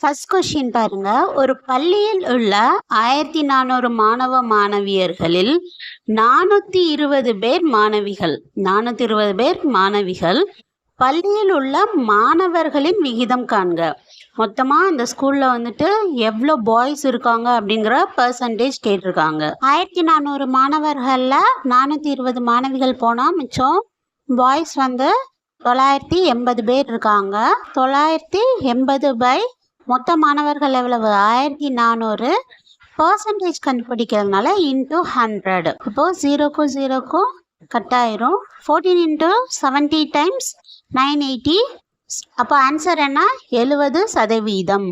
First question பாருங்க. ஒரு பள்ளியில் உள்ள ஆயிரத்தி நானூறு மாணவ மாணவியர்களில் நானூற்றி இருபது பேர் மாணவிகள். நானூற்றி இருபது பேர் மாணவிகள். பள்ளியில் உள்ள மாணவர்களின் விகிதம் காண்க. மொத்தமாக அந்த ஸ்கூலில் வந்துட்டு எவ்வளோ பாய்ஸ் இருக்காங்க அப்படிங்கிற பர்சன்டேஜ் கேட்டிருக்காங்க. ஆயிரத்தி நானூறு மாணவர்களில் நானூற்றி இருபது மாணவிகள் போனால் மிச்சம் பாய்ஸ் வந்து தொள்ளாயிரத்தி எண்பது பேர் இருக்காங்க. தொள்ளாயிரத்தி எண்பது பை மொத்த மாணவர்கள் எவ்வளவு? ஆயிரத்தி நானூறு பர்சன்டேஜ் கண்டுபிடிக்கிறதுனால இன்ட்டு ஹண்ட்ரட் இப்போ ஜீரோக்கும் ஜீரோக்கும் கட் ஆயிரும் fourteen into seventy times nine eighty அப்போ ஆன்சர் என்ன? எழுவது சதவீதம்.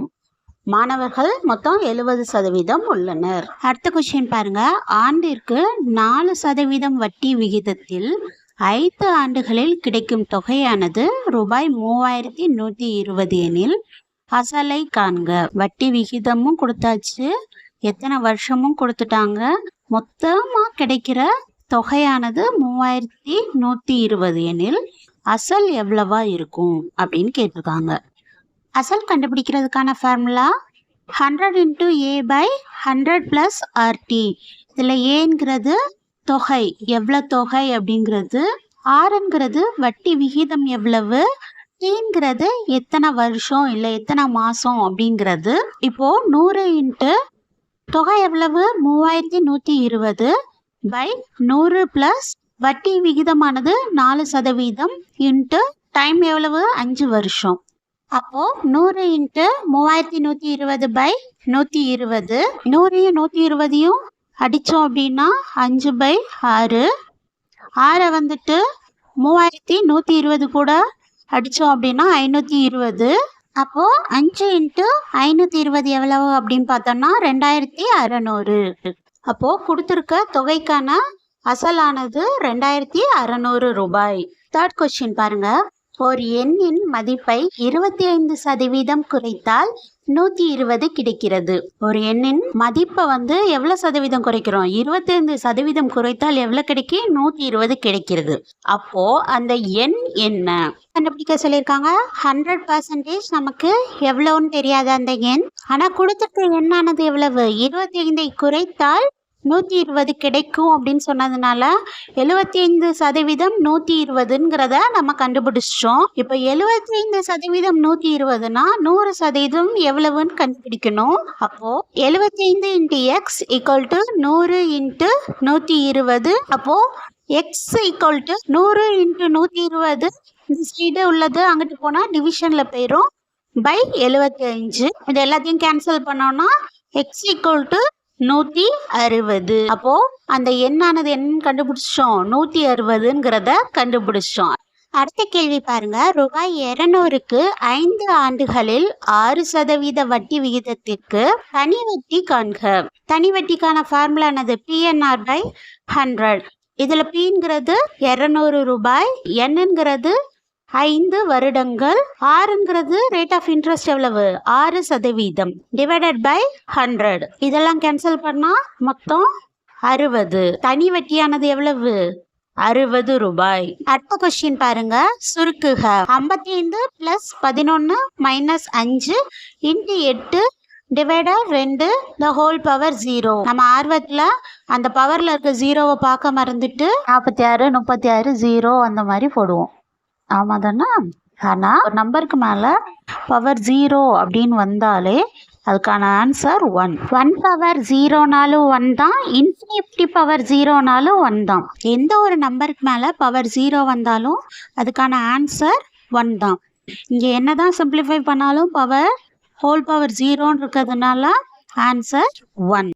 மாணவர்கள் மொத்தம் எழுபது சதவீதம் உள்ளனர். அடுத்த கொஸ்டின் பாருங்க. ஆண்டிற்கு நாலு சதவீதம் வட்டி விகிதத்தில் ஐந்து ஆண்டுகளில் கிடைக்கும் தொகையானது ரூபாய் மூவாயிரத்தி நூற்றி இருபது எனில் அசலை காண்க. வட்டி விகிதமும் கொடுத்தாச்சு. எத்தனை வருஷமும் கொடுத்துட்டாங்க. மொத்தமாக கிடைக்கிற தொகையானது மூவாயிரத்தி நூற்றி இருபது எனில் அசல் எவ்வளவா இருக்கும் அப்படின்னு கேட்டிருக்காங்க. அசல் கண்டுபிடிக்கிறதுக்கான formula hundred into A by hundred plus RT இதில் ஏங்கிறது தொகை. எவ்வளோ தொகை அப்படிங்கிறது? ஆறுங்கிறது வட்டி விகிதம் எவ்வளவு? டீங்கிறது எத்தனை வருஷம் இல்லை எத்தனை மாதம் அப்படிங்கிறது. இப்போது நூறு இன்ட்டு தொகை எவ்வளவு? மூவாயிரத்தி நூற்றி இருபது பை நூறு ப்ளஸ் வட்டி விகிதமானது நாலு சதவீதம் இன்ட்டு டைம் எவ்வளவு? அஞ்சு வருஷம். அப்போ நூறு இன்ட்டு மூவாயிரத்தி நூற்றி இருபது பை நூற்றி இருபது. நூறையும் நூற்றி இருபதையும் அடித்தோம் அப்படின்னா அஞ்சு பை ஆறு. ஆறை வந்துட்டு மூவாயிரத்தி நூற்றி இருபது கூட அடித்தோம் அப்படின்னா ஐநூற்றி இருபது. அப்போது அஞ்சு இன்ட்டு ஐநூற்றி இருபது எவ்வளவு அப்படின்னு பார்த்தோம்னா ரெண்டாயிரத்தி அறநூறு. அப்போது கொடுத்துருக்க தொகைக்கான அசலானது ரெண்டாயிரத்தி அறநூறு ரூபாய். தேர்ட் கொஸ்டின் பாருங்கள் ஒரு எண்ணின் மதிப்பை இருபத்தி ஐந்து சதவீதம் குறைத்தால் நூற்றி இருபது கிடைக்கிறது. ஒரு எண்ணின் மதிப்பை வந்து எவ்வளோ சதவீதம் குறைக்கிறோம்? இருபத்தைந்து சதவீதம் குறைத்தால் எவ்வளோ கிடைக்கும் நூற்றி இருபது கிடைக்கிறது. அப்போ அந்த எண் என்ன? கண்டுபிடிக்க சொல்லியிருக்காங்க. ஹண்ட்ரட் பர்சன்டேஜ் நமக்கு எவ்வளோன்னு தெரியாது அந்த எண். ஆனால் கொடுத்துருக்க எண்ணானது எவ்வளவு? இருபத்தி ஐந்தை குறைத்தால் நூற்றி இருபது கிடைக்கும் அப்படின்னு சொன்னதுனால எழுபத்தி ஐந்து சதவீதம் நூற்றி இருபதுங்கிறத நம்ம கண்டுபிடிச்சிட்டோம். இப்போ எழுபத்தி ஐந்து சதவீதம் நூற்றி இருபதுனா நூறு சதவீதம் எவ்வளவுன்னு கண்டுபிடிக்கணும். அப்போ எழுபத்தி ஐந்து இன்ட்டு எக்ஸ் ஈக்குவல் டு நூறு இன்ட்டு நூற்றி இருபது. அப்போ எக்ஸ் ஈக்குவல் டு நூறு இன்ட்டு நூற்றி இருபது. இந்த சைடு உள்ளது அங்கிட்டு போனால் டிவிஷனில் போயிடும் பை எழுபத்தி அஞ்சு இது எல்லாத்தையும் கேன்சல் பண்ணோன்னா எக்ஸ் ஈக்குவல் டு நூற்றி அறுபது. அப்போ அந்த எண்ணானது என் கண்டுபிடிச்சோம் நூற்றி அறுபதுங்கிறத கண்டுபிடிச்சோம் அடுத்த கேள்வி பாருங்க. ரூபாய் இருநூறுக்கு ஐந்து ஆண்டுகளில் ஆறு சதவீத வட்டி விகிதத்திற்கு தனி வட்டி காண்க. தனி வட்டிக்கான ஃபார்முலானது பிஎன்ஆர் பை ஹண்ட்ரட் இதில் பிங்கிறது இரநூறு ரூபாய் என்னங்கிறது ஐந்து வருடங்கள். ஆறுங்கிறது ரேட் ஆஃப் இன்ட்ரெஸ்ட் எவ்வளவு? ஆறு சதவீதம். டிவைடட் பை ஹண்ட்ரட் இதெல்லாம் கேன்சல் பண்ணால் மொத்தம் அறுபது. தனி வட்டியானது எவ்வளவு? அறுபது ரூபாய். அடுத்த கொஸ்டின் பாருங்க. சுருக்குக. ஐம்பத்தி ஐந்து பிளஸ் பதினொன்று மைனஸ் அஞ்சு இன்ட்டு எட்டு டிவைடர் ரெண்டு த ஹோல் பவர் ஜீரோ நம்ம ஆர்வத்தில் அந்த பவரில் இருக்க ஜீரோவை பார்க்க மறந்துட்டு நாற்பத்தி ஆறு முப்பத்தி ஆறு ஜீரோ அந்த மாதிரி போடுவோம். ஆமாம் தானே? ஆனால் ஒரு நம்பருக்கு மேலே பவர் ஜீரோ அப்படின்னு வந்தாலே அதுக்கான ஆன்சர் ஒன் ஒன் பவர் ஜீரோனாலும் ஒன் தான் இன்ஃபினிட்டி பவர் ஜீரோனாலும் ஒன் தான். எந்த ஒரு நம்பருக்கு மேலே பவர் ஜீரோ வந்தாலும் அதுக்கான ஆன்சர் ஒன் தான். இங்கே என்ன தான் சிம்பிளிஃபை பண்ணாலும் பவர் ஹோல் பவர் ஜீரோன்னு இருக்கிறதுனால ஆன்சர் ஒன்